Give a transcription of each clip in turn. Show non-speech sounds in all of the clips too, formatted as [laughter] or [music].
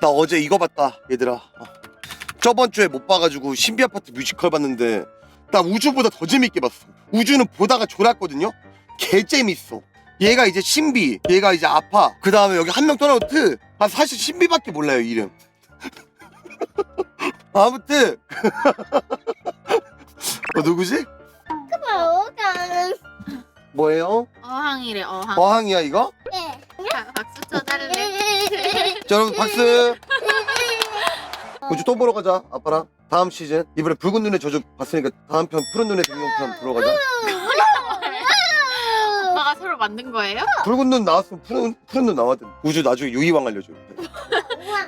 나 어제 이거 봤다 얘들아 어. 저번 주에 못 봐가지고 신비 아파트 뮤지컬 봤는데 나 우주보다 더 재밌게 봤어 우주는 보다가 졸았거든요 개 재밌어 얘가 이제 신비 얘가 이제 아파 그 다음에 여기 한 명 떠나오트 아 사실 신비밖에 몰라요 이름 [laughs] 아무튼 [laughs] 어 누구지? 어강. 뭐예요? 어항이래 어항. 어항이야 이거? 네. 자, 박수 쳐달래. 자 여러분 박수 우주 또 보러 가자 아빠랑 다음 시즌 이번에 붉은 눈의 저주 봤으니까 다음 편 푸른 눈의 생명편 보러 가자 오빠가 서로 만든 거예요? 붉은 눈 나왔으면 푸른, 푸른 눈 나왔든 우주 나중에 유이왕 알려줘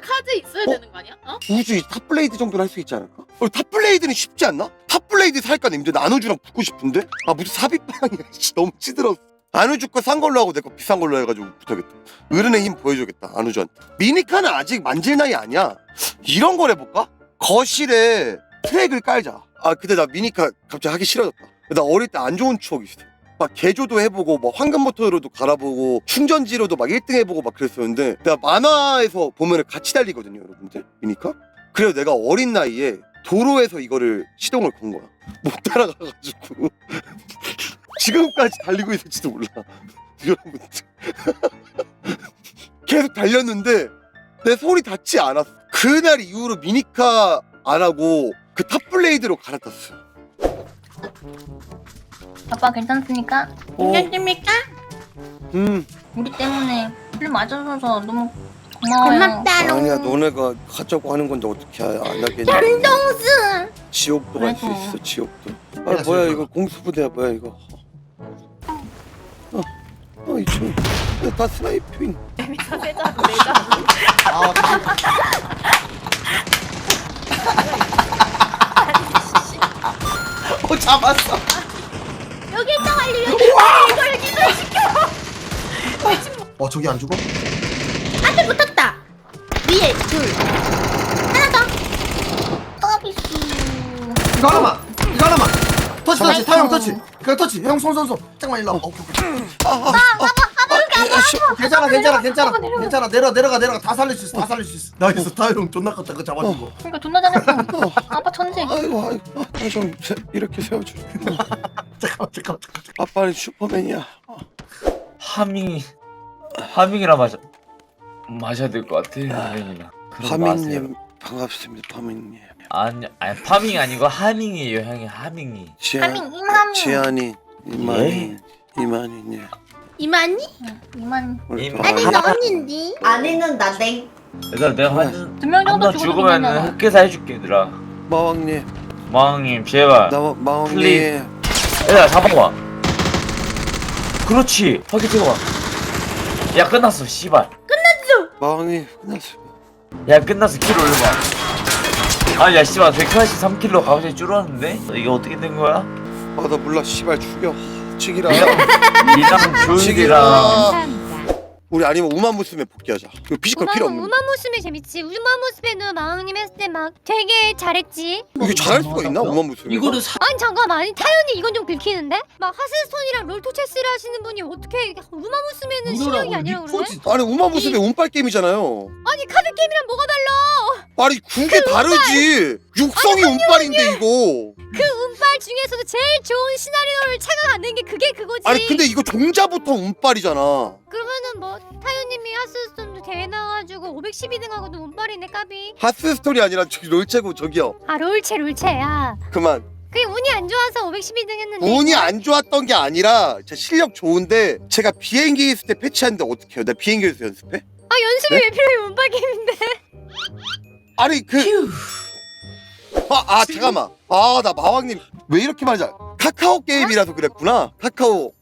카드 있어야 어? 되는 거 아니야? 어? 우주 이 탑블레이드 정도는 할 수 있지 않을까? 어, 탑블레이드는 쉽지 않나? 탑블레이드 살까 님들 나누주랑 붙고 싶은데? 아 무슨 삽입방이야 [laughs] 씨, 너무 찌들었어 안우주 거 싼 걸로 하고 내 거 비싼 걸로 해가지고 붙어야겠다. 어른의 힘 보여줘야겠다 안우주한테. 미니카는 아직 만질 나이 아니야. 이런 걸 해볼까? 거실에 트랙을 깔자. 아 근데 나 미니카 갑자기 하기 싫어졌다. 나 어릴 때 안 좋은 추억이 있어. 막 개조도 해보고 막 황금 모터로도 갈아보고 충전지로도 막 1등 해보고 막 그랬었는데 내가 만화에서 보면 같이 달리거든요 여러분들. 미니카? 그래서 내가 어린 나이에 도로에서 이거를 시동을 건 거야. 못 따라가가지고 [laughs] 지금까지 달리고 있을지도 몰라. [laughs] 여러분들 [laughs] 계속 달렸는데 내 손이 닿지 않았어. 그날 이후로 미니카 안 하고 그 탑블레이드로 갈아탔어. 아빠 괜찮습니까? 어, 괜찮습니까? 음. 우리 때문에 술 맞아줘서 너무 고마워요. 고맙다롱. 아니야 너네가 하자고 하는 건데 어떻게 안 하겠냐 정동순. 지옥도 갈 수. 있어 지옥도 아 뭐야 이거 공수부대야 뭐야 이거 어, 어 이총 다 스나이핑. 아, 어 잡았어. 여기 있다 빨리 여기. 이걸 기절시켜. 어 저기 안 죽어? 안돼 붙었다. 위에 둘. 하나 더. 서비스. 이거 하나만. 이거 하나만. 터치 터치. 타형 터치. 그냥 터치. 형 손손손. 잠깐만 일로 와. 오케이 오케이. 괜찮아 괜찮아 괜찮아 괜찮아 내려 내려가 내려가 다 살릴 수 있어 다 살릴 수 있어. 나이스 타형 존나 컸다 그 잡아준 거. 그러니까 존나 잘했어. 아빠 천재. 아이고 아이고 아, 좀 세- 이렇게 세워줘 잠깐만 잠깐만 잠깐만. 아빠는 슈퍼맨이야 하밍이 하밍이라 마셔 마셔야 될 것 같아 하밍이나. 파민님 반갑습니다 파민님. 아니 아니 파밍 아니고 하밍이에요 형이 하밍이. 지안 하밍 임하밍. 지안이 이만희 이만희님 이만희? 이만 우리 임- 또 아니 아- 너 언니인데. 아내는 나댕 얘들아 내가 한 두 명 정도 한번 죽으면. 흑계사 해줄게 얘들아. 마왕님. 마왕님 제발. 나 마왕님. 얘들아 잡아봐. 그렇지. 확인 찍어봐. 야 끝났어 씨발. 마왕님 끝났어 야 끝났어. 킬 올려봐. 아야 씨발 183킬로 갑자기 줄었는데? 이게 어떻게 된 거야? 아나 몰라. 씨발 죽여. 죽이라. 니랑 조율이랑 우리 아니면 우마무스메 복귀하자 이거 피지컬 필요 없는 우마 모습이 재밌지. 우마 모습에는 마왕님 했을 때 막 되게 잘했지. 이게 잘할 수가 있나 우마무스메 이거를 사. 아니 잠깐만, 아니 타연이 이건 좀 긁히는데? 막 하스스톤이랑 롤토 체스를 하시는 분이 어떻게 우마 모습에는 실력이 아니라 그래? 아니 우마무스메 운빨 게임이잖아요 아니 카드 게임이랑 뭐가 달라? 아니 그게 다르지 육성이 운빨인데 이거 그 운빨 중에서도 제일 좋은 시나리오를 찾아가는 게 그게 그거지. 아니 근데 이거 종자부터 운빨이잖아 그 러면은 뭐 타연님이 하스스톤도 대회 나와가지고 512등하고도 운빨이네 까비. 하스 스토리 아니라 저기 롤체고 저기요 아 롤체 롤체야. 그만 그게 운이 안 좋아서 512등 했는데. 운이 안 좋았던 게 아니라 제 실력 좋은데 제가 비행기 있을 때 패치하는데 어떻게 해요? 내가 비행기에서 연습해? 아 연습이 네? 왜 필요해 운빨 게임인데? 아니 그 아, 아 잠깐만 아 나 마왕님 왜 이렇게 말하자 카카오 게임이라서 그랬구나 카카오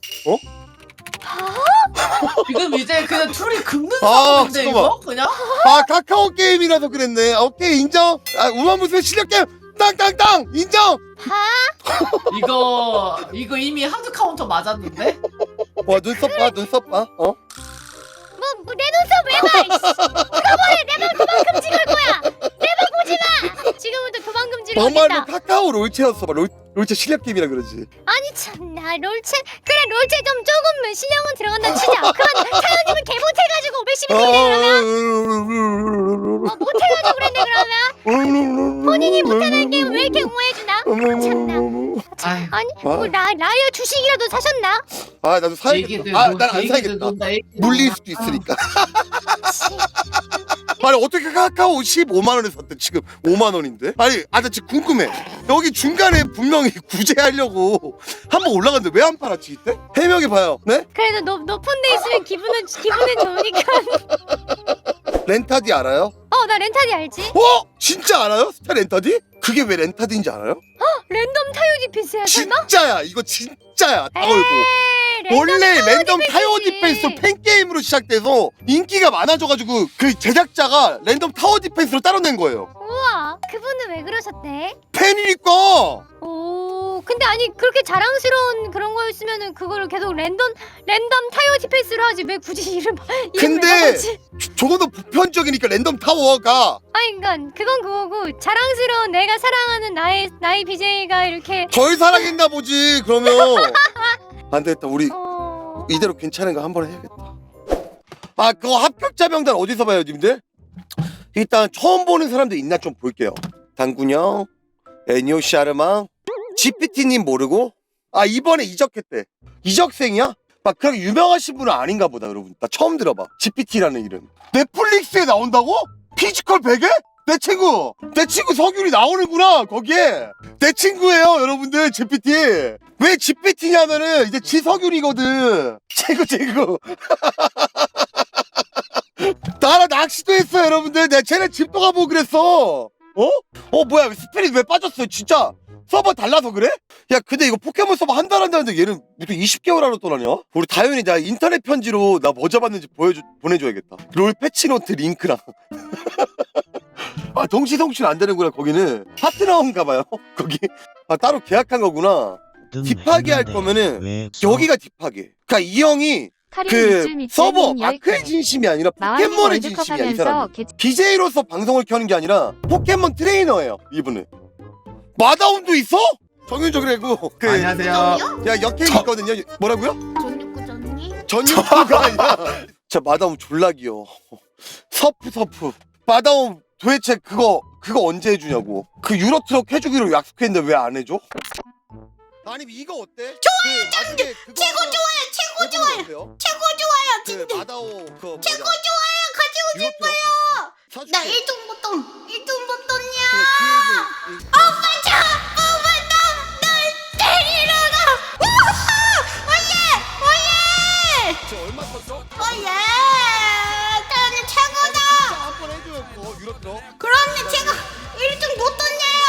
[laughs] 지금 이제 그냥 둘이 긁는 아, 상황인데 잠깐만. 이거 그냥 아 카카오 게임이라서 그랬네 아, 오케이 인정 아 우마무스의 실력 게임 땅땅땅 인정 [laughs] 이거 이거 이미 하드 카운터 맞았는데 와 눈썹 봐 눈썹 봐 어 뭐, 뭐, 내 눈썹 왜 봐? 이씨. 그거보다 내방 도망 금지할 거야. 내방 보지 마. 지금부터 도망 금지를 하겠다. 카카오 롤체였어 봐 롤, 롤체 실력 게임이라 그러지 아니 참 나 롤체 그래 롤체 좀 조금 들어간다 치자. 그만 사연님은 개 못해가지고 512등 이러면 아, 본인이 못하는 게임 왜 이렇게 옹호해주나? 참나. 아유 아니 아. 뭐 라, 라이어 주식이라도 사셨나? 아 나도 사야겠다 아난 안 사야겠다 물릴 수도 있으니까 아니 어떻게 카카오 15만 원에 샀대 지금? 5만 원인데? 아니 지금 궁금해. 여기 중간에 분명히 [laughs] 구제하려고 한번 올라갔는데 왜 안 팔았지 이때? 해명해 봐요. 네? 그래도 높, 높은 데 있으면 기분은 기분은 좋으니까. [laughs] 렌타디 알아요? 어 나 렌타디 알지? 어? 진짜 알아요? 스타 렌타디? 그게 왜 렌타디인지 알아요? 랜덤 타요 디펜스야 설마? 진짜야! 이거 진짜야! 에이, 원래 랜덤 타워 디펜스지. 디펜스 팬 게임으로 시작돼서 인기가 많아져가지고 그 제작자가 랜덤 타워 디펜스로 따로 낸 거예요. 우와! 그분은 왜 그러셨대? 팬이니까! 오 근데 아니 그렇게 자랑스러운 그런 거였으면은 그거를 계속 랜덤 랜덤 타요 디펜스로 하지. 왜 굳이 [laughs] 이름 이름 근데- 더 보편적이니까 랜덤 타워가. 아니 그건 그건 그거고 자랑스러운 내가 사랑하는 나의 나의 BJ가 이렇게. 절 사랑했나 보지 그러면. [laughs] 안 되겠다. 우리 어. 이대로 괜찮은 거한번 해야겠다. 아 그거 합격자 명단 어디서 봐요 님들? 일단 처음 보는 사람들 있나 좀 볼게요. 당군형 애니오 샤르망 GPT님 모르고? 아 이번에 이적했대. 이적생이야? 막 그렇게 유명하신 분은 아닌가 보다 여러분. 나 처음 들어봐. GPT라는 이름. 넷플릭스에 나온다고? 피지컬 베개? 내 친구. 내 친구 석윤이 나오는구나 거기에. 내 친구예요 여러분들 GPT 왜 GPT냐면은 이제 지석윤이거든. 친구 친구 나랑 낚시도 했어 여러분들. 내가 쟤네 집도 가보고 그랬어? 어? 어 뭐야 스피릿 왜 빠졌어 진짜 서버 달라서 그래? 야 근데 이거 포켓몬 서버 한 달 한다는데 얘는 무슨 20개월 하러 떠나냐? 우리 다현이 나 인터넷 편지로 나 뭐 잡았는지 보여줘, 보내줘야겠다. 롤 패치노트 링크랑. [laughs] 아 동시송출 안 되는구나 거기는. 파트너인가 봐요. [laughs] 거기. 아 따로 계약한 거구나. 딥하게 할 거면은 여기가 딥하게. 그니까 이 형이 그 서버 마크의 진심이 아니라 포켓몬의 진심이야 이 사람 BJ로서 방송을 켜는 게 아니라 포켓몬 트레이너예요 이분은 마다운도 있어? 정윤조 그래고. 그 안녕하세요. 야 역행 있거든요. 뭐라고요? 전육구 전니? 전유가 아니라. [laughs] 자 마다움 졸라 귀여워 서프 서프. 마다움 도대체 그거 그거 언제 해주냐고. 그 유로트럭 해주기로 약속했는데 왜 안 해줘? 아니 이거 어때? 좋아요 최고 좋아요 최고 좋아요. 최고 좋아요 그 마다오 그 최고 좋아요 가지고 싶어요. 나 1등 못던 1등 어? 오예 나는 최고다 한번 해줘요 유로트럭 그런데 제가 1등 못던이에요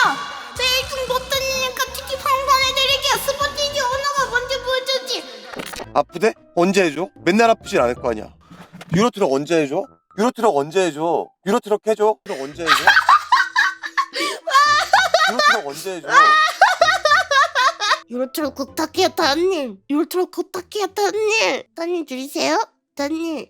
제 1등 못던이니까 티티 판단해드릴게요 스포티지 언어가 뭔지 보여주지 아프대? 언제 해줘? 맨날 아프진 않을 거 아니야. 유로트럭 언제 해줘? 유로트럭 언제 해줘? 유로트럭 해줘? 유로트럭 언제 해줘? [laughs] 유로트럭 언제 해줘? 유로트로 부탁해요 다님? 유로트로 부탁해요 다님? 다님 줄이세요? 다님